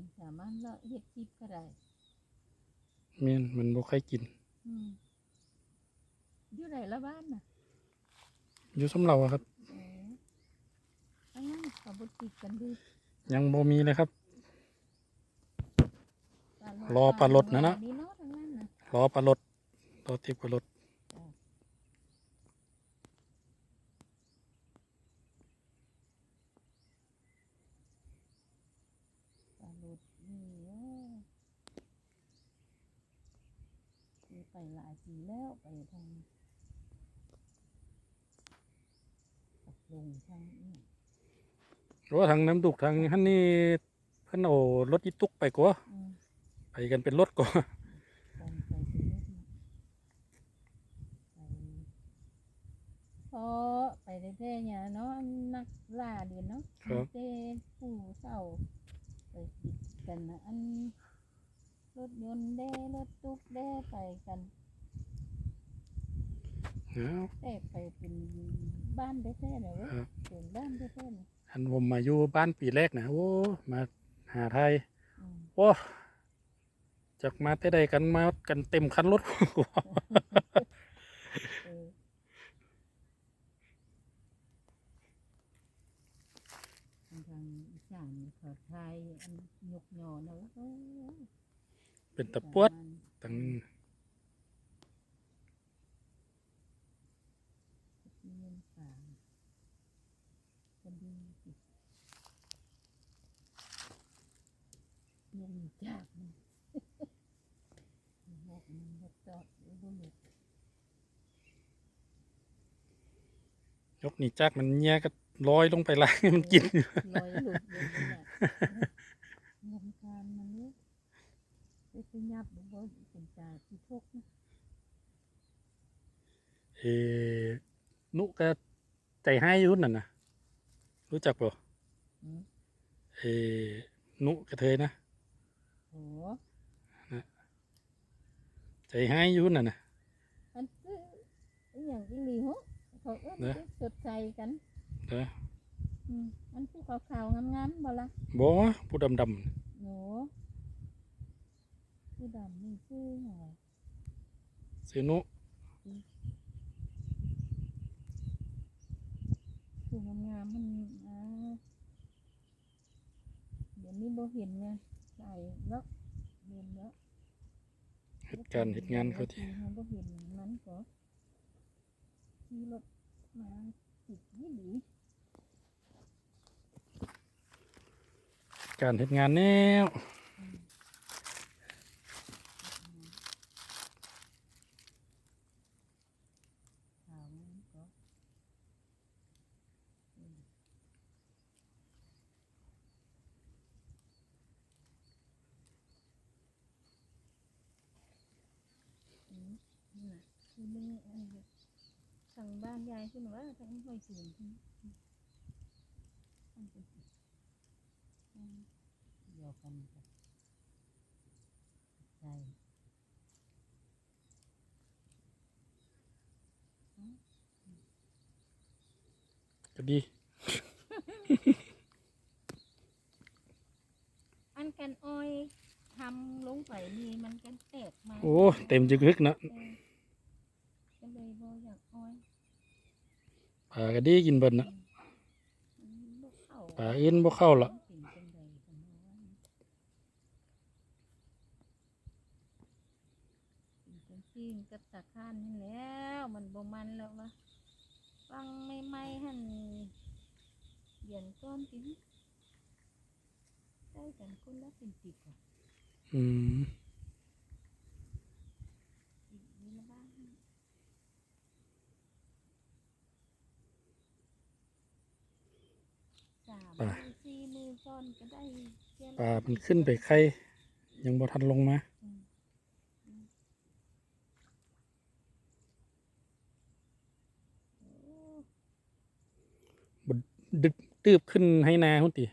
กินสามารถละเฮ็ดคลิปก็ได้แม่นมันบ่ค่อยกิน อืมอยู่ไหนละบ้านน่ะอยู่สำเราอะครับ เอออันนั้นเขาบ่ติดกันดียังบ่มีเลยครับ ปลาโลดรอปลาโลดนะนะ นี่เนาะทางนั้นน่ะ รอปลารถรอติบกับรถปลาโลดนี่เอ้ยเคยไปหลายปี แล้วไปทางปักลงทางนี่รถทางน้ำดุกทางฮันนี่เพิ่นเอารถอีตุกไปกว่าอืมไปกันเป็นรถกว่ากันไปถึงรถน่ะไปพอไปได้แท้ๆเนี่ยเนาะนักล่าเดียนเนาะครับเต้ผู้เศร้าไปติดกันนะอันรถยนต์เด้รถตุ๊กเด้ไปกันอ้าว แต่ไปเป็นบ้านได้แท้ๆเลยเว้ยครับเป็นบ้านได้แท้ๆเลยอันผมมาอยู่บ้านปีแรกนะโอ้มาหาไทยอืมโอ้จากมาแต่ใดกันมากันเต็มคันรถเออทางทางอีสานเขาไทยอันยกยอเนาะโอ้ยเป็นตะปวดตัง เงินฝากนดีสิเงินจากมันหกมันหกจอดไว้บนยกนี่จักมันแย่ก็ลอยลงไปล้างให้มันกินลอยหลุดเลยเนี่ยเงินการมันเนี่ยไปไปยับหรือว่าเป็นตาที่ทุกข์นะเออนุก็ ใจให้อยุ่นน่ะนะรู้จักป่ะอืมเออนุกระเทยนะโอ้ใจให้อยุ่นน่ะนะอันซื้ออหย่างอีหลีเหรอเขาเอิ้นเนอะไปสดใสกันเด้ออืมอันผู้ขาวๆงามๆบ่ละบ่ผู้ดำดหนูผู้ดำนี่ชื่ออะไรำซื้อนุ ผู้งามๆมันอ่าเดี๋ยวนี้บ่เห็นไงใส่แล้วเห็นแล้วเหตุการณ์เหตุงานเขาที่เขาบ่เห็นมันก็ขี่รถมาติดยี่หลีการเหตุงานแนว ถามมันก็อืมอืมนี่น่ะ คือมึงอันนี้ทางบ้านยายขึ้นว่าทางห้วยสูงขึ้นอันเป็นอืมเดียวกันกับใช่ก็ดี อันกันอ้อยทำลงไปนี่มันกันแตกมาโอ้ เต็มจึกฮึกนะ เออก็เลยบ่อยากอ้อย ปลาก็ดีกินเบิดนะมันบ่เข้าปลาอื่นบ่เข้าละเป็นจังใดกันเนาะเป็นจังซี่มันก็ตะข้านนี่แล้วมันบ่มันแล้ววะฟังไม่ไม่ๆหั่นเดียนก้อนกินได้กันคนละเป็นติบอะอืม อีกนี่ละบ้าง สามมือสี่มือซ้อนก็ได้เที่ยวปละลามันขึ้นไปไข่ยังบ่ทันลงมาอืมอืมโอ้ดึกตืบขึ้นให้นาหุ่นติ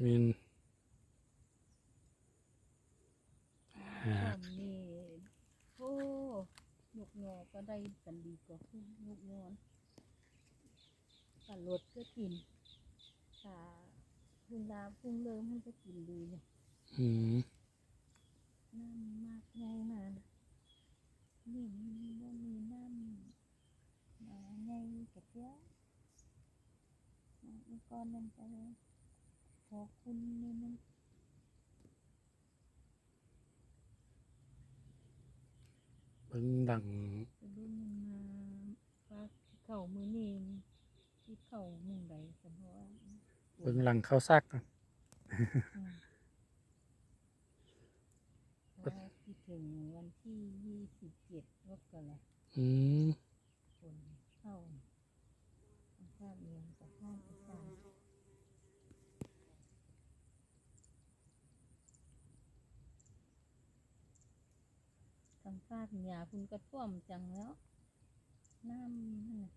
อืมน้ำมาแล้วมัน ก็ขึ้นให้มามีนต้มนี่โอ้หยกหยอกันได้กันดีกว่าพุ่งลูกย้อนกันรถก็กินถ้าพุ่งลาพุ่งเริ่มให้ก็กินดีเนี่ยอืมน้ำมากไงมานะนี่มันบ่มีน้ำมาไงกะเจ้าเมื่อก่อนนั่นไปขอคุณนี่มันเบิ่งดัง ไปเบิ่งมันมาว่าที่ เข้ามือนี่ที่เข้าหมุงใดกันเพราะว่าเบิ่งหลังเข้าซักก่อนอืมเพราะว่าที่ถึงวันที่ยี่สิบเจ็ดว่ากันละอืมคนเข้าภาพเรียนกับภาพประจำทางภาคเหนือคุณก็ท่วมจังแล้ว น้ำนั่นน่ะ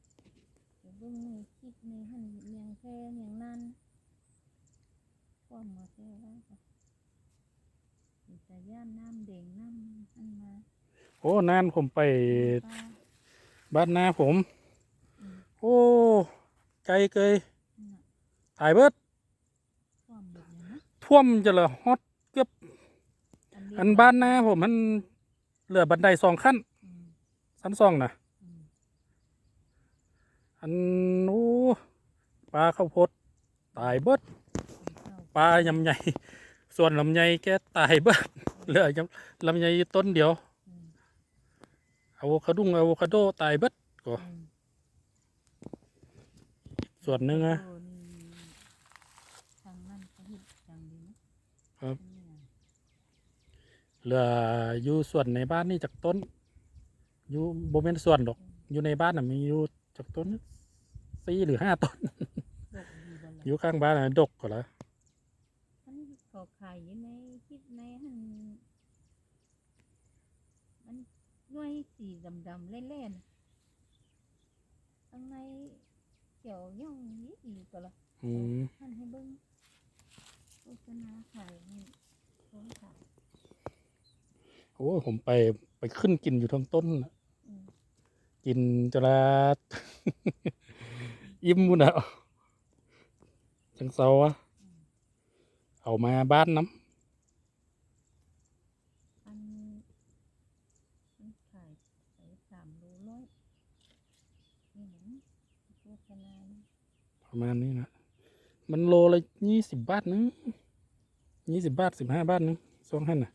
เดี๋ยวเบิ่งในคลิปในหันเมียงแค่เมียงนั่นท่วมมาแค่แล้วก็มีแต่ย่านน้ำเด่งน้ำอันมาโอ้นานผมไปป้าบ้านนาผมอืมโอ้ไกลเกยนั่นน่ะตายเบิดท่วมหมดเลยนะท่วมจะละฮอดอัอันบ้านนาผมมันเหลือบันไดสองขั้นอืมชั้นสองนะ อืมอันโอ้ปลาข้าวโพดตายเบิดเข้าปลายำใหญ่ส่วนลำไยแกตายเบิดเหลือยำลำไยต้นเดียวอืมอะโวคาดุงอะโวคาโดตายเบิดก็อืมส่วนหนึ่งอะโอ้นี่ทางนั้นเขาเฮ็ดจังดีนะครับเนี่ยเหลืออยู่ส่วนในบ้านนี่จากต้น อยู่โบเมนส่วนดอก อยู่ในบ้านน่ะมีอยู่ จากต้นสี่หรือห้าต้นดอกดีบ่อล่ะยู่ข้างบ้านน่ะดกก็แล้วมันเขาขายอยู่ในคลิปในหันมันหน่วยสีดำๆเล่นๆข้างในเขียวย่องนี้ดีก็ละอืมท่านให้เบิ้งโฆษณาขายนี่ของขายโอ้ผมไปไปขึ้นกินอยู่ทั้งต้นน่ะอืมกินจนละ อิ่มมุนอะจังเซาอะเอามาบ้านน้อันมันขายไปสามโลร้อยนี่หนังโฆษณานี่ำประมาณนี้นะ มันโลละยี่สิบบาทนึงยี่สิบบาทสิบห้าบาทนึงส่วงให้น่ะ